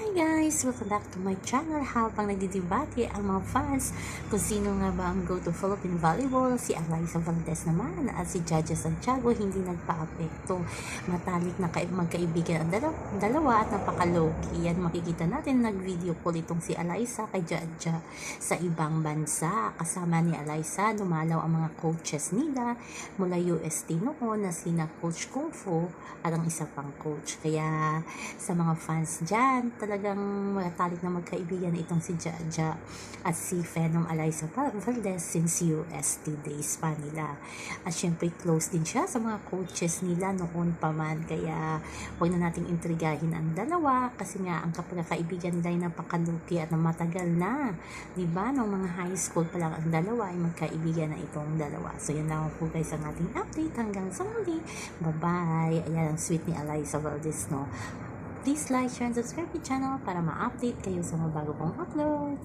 Hi guys! Welcome back to my channel. Habang nagdidibati ang mga fans kung sino nga ba ang go to Philippine Volleyball si Eliza Valdez naman at si Jaja Santiago hindi nagpa-apekto. Matalik na kaib magkaibigan ang dalawa, dalawa at napakaloki. Yan makikita natin nag-video call itong si Eliza kay Jaja sa ibang bansa. Kasama ni Eliza dumalaw ang mga coaches nila mula UST noon na sina Coach Kung Fu at ang isa pang coach. Kaya sa mga fans dyan, talagang matalik na magkaibigan itong si Jaja at si Phenom Eliza Valdez since UST days pa nila. At syempre close din siya sa mga coaches nila noon pa man. Kaya huwag na nating intrigahin ang dalawa kasi nga ang kapagkaibigan nila ay napakaluki at matagal na. Di ba? Nung mga high school pa lang ang dalawa ay magkaibigan na itong dalawa. So yan lang po guys ang ating update. Hanggang sa muli. Bye-bye. Ayan ang sweet ni Eliza Valdez, no? Please like, share, and subscribe to channel para ma-update kayo sa mga bago kong upload.